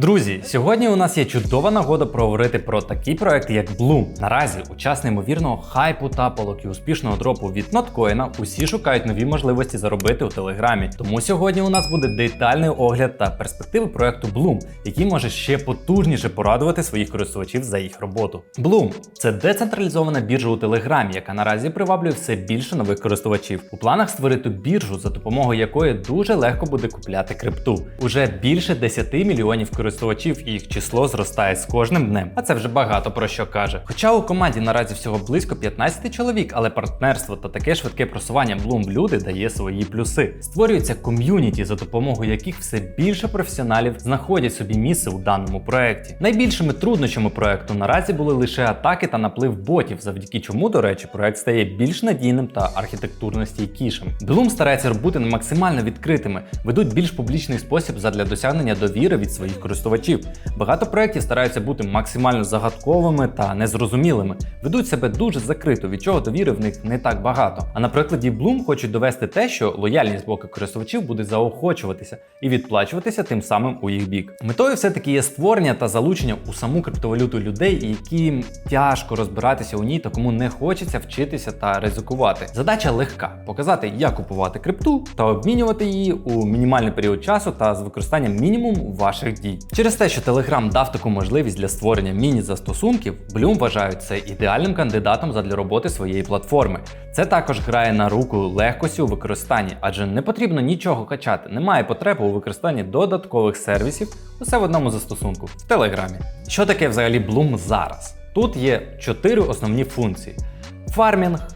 Друзі, сьогодні у нас є чудова нагода проговорити про такий проект, як Bloom. Наразі, у час неймовірного хайпу та полоки успішного дропу від ноткоїна, усі шукають нові можливості заробити у Телеграмі. Тому сьогодні у нас буде детальний огляд та перспективи проекту Bloom, який може ще потужніше порадувати своїх користувачів за їх роботу. Bloom – це децентралізована біржа у Телеграмі, яка наразі приваблює все більше нових користувачів. У планах створити біржу, за допомогою якої дуже легко буде купляти крипту. Уже більше 10 мільйонів користувачів і їх число зростає з кожним днем. А це вже багато про що каже. Хоча у команді наразі всього близько 15 чоловік, але партнерство та таке швидке просування Bloom люди дає свої плюси. Створюється ком'юніті, за допомогою яких все більше професіоналів знаходять собі місце у даному проекті. Найбільшими труднощами проекту наразі були лише атаки та наплив ботів, завдяки чому, до речі, проект стає більш надійним та архітектурно стійкішим. Bloom старається бути максимально відкритими, ведуть більш публічний спосіб задля досягнення довіри від своїх користувачів. Багато проєктів стараються бути максимально загадковими та незрозумілими, ведуть себе дуже закрито, від чого довіри в них не так багато. А на прикладі Bloom хочуть довести те, що лояльність боку користувачів буде заохочуватися і відплачуватися тим самим у їх бік. Метою все-таки є створення та залучення у саму криптовалюту людей, яким тяжко розбиратися у ній та кому не хочеться вчитися та ризикувати. Задача легка: показати, як купувати крипту та обмінювати її у мінімальний період часу та з використанням мінімум ваших дій. Через те, що Telegram дав таку можливість для створення міні-застосунків, Bloom вважають це ідеальним кандидатом задля роботи своєї платформи. Це також грає на руку легкості у використанні, адже не потрібно нічого качати, немає потреби у використанні додаткових сервісів, усе в одному застосунку в Телеграмі. Що таке взагалі Bloom зараз? Тут є чотири основні функції: фармінг,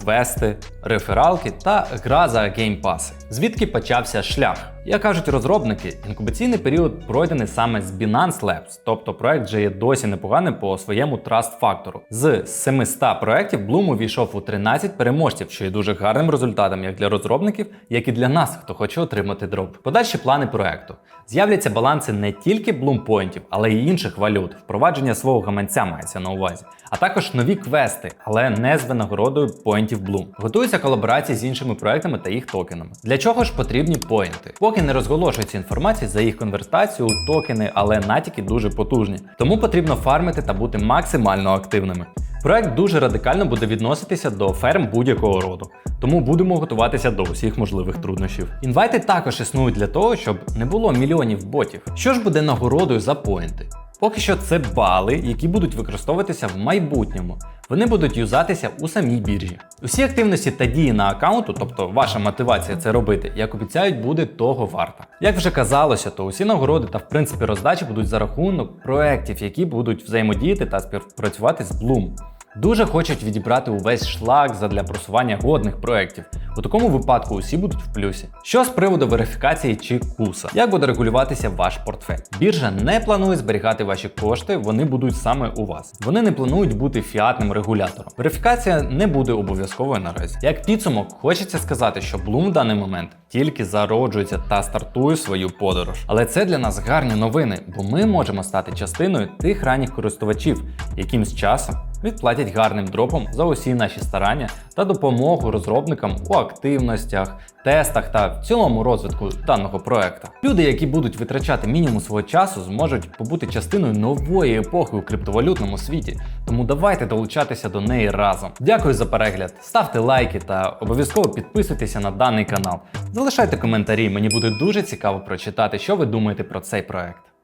квести, рефералки та гра за геймпаси. Звідки почався шлях? Як кажуть розробники, інкубаційний період пройдений саме з Binance Labs, тобто проект вже є досі непоганим по своєму траст фактору. З 700 проєктів Bloom увійшов у 13 переможців, що є дуже гарним результатом як для розробників, як і для нас, хто хоче отримати дроп. Подальші плани проекту. З'являться баланси не тільки Bloom поінтів, але й інших валют, впровадження свого гаманця мається на увазі, а також нові квести, але не з винагородою поінтів Bloom. Готуються колаборації з іншими проектами та їх токенами. Для чого ж потрібні поінти? Поки не розголошується інформація за їх конвертацію у токени, але натяки дуже потужні. Тому потрібно фармити та бути максимально активними. Проект дуже радикально буде відноситися до ферм будь-якого роду, тому будемо готуватися до усіх можливих труднощів. Інвайти також існують для того, щоб не було мільйонів ботів. Що ж буде нагородою за поінти? Поки що це бали, які будуть використовуватися в майбутньому. Вони будуть юзатися у самій біржі. Усі активності та дії на аккаунту, тобто ваша мотивація це робити, як обіцяють, буде того варта. Як вже казалося, то усі нагороди та в принципі роздачі будуть за рахунок проєктів, які будуть взаємодіяти та співпрацювати з Bloom. Дуже хочуть відібрати увесь шлак задля просування годних проєктів. У такому випадку усі будуть в плюсі. Що з приводу верифікації чи куса? Як буде регулюватися ваш портфель? Біржа не планує зберігати ваші кошти, вони будуть саме у вас. Вони не планують бути фіатним регулятором. Верифікація не буде обов'язковою наразі. Як підсумок, хочеться сказати, що Bloom в даний момент тільки зароджується та стартує свою подорож. Але це для нас гарні новини, бо ми можемо стати частиною тих ранніх користувачів, яким з часом відплатять гарним дропом за усі наші старання та допомогу розробникам у активностях, тестах та в цілому розвитку даного проекту. Люди, які будуть витрачати мінімум свого часу, зможуть побути частиною нової епохи у криптовалютному світі. Тому давайте долучатися до неї разом. Дякую за перегляд, ставте лайки та обов'язково підписуйтеся на даний канал. Залишайте коментарі, мені буде дуже цікаво прочитати, що ви думаєте про цей проект.